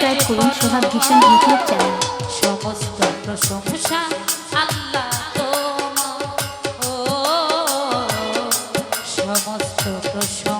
Subscribe করুন সোহাগ YouTube channel. সমস্ত প্রশংসা আল্লাহ সমস্ত প্রশংসা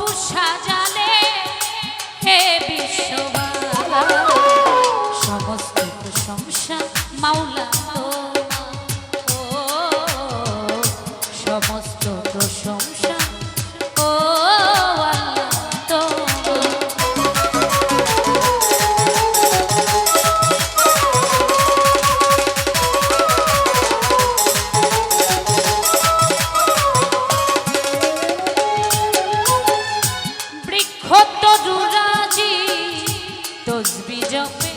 তবু সাজালে হে বিশ্ববা সমস্ত প্রশংসা মাওলা তসবি জপে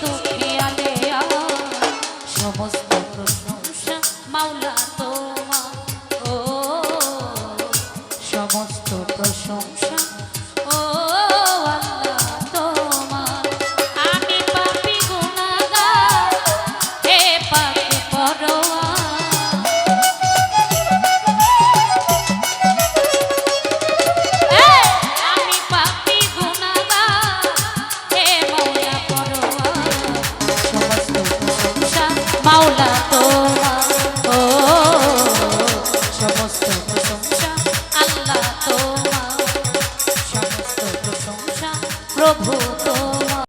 দুঃখী আলেয়া সমস্ত প্রশংসা মাওলা তোমা ও সমস্ত প্রশংসা ও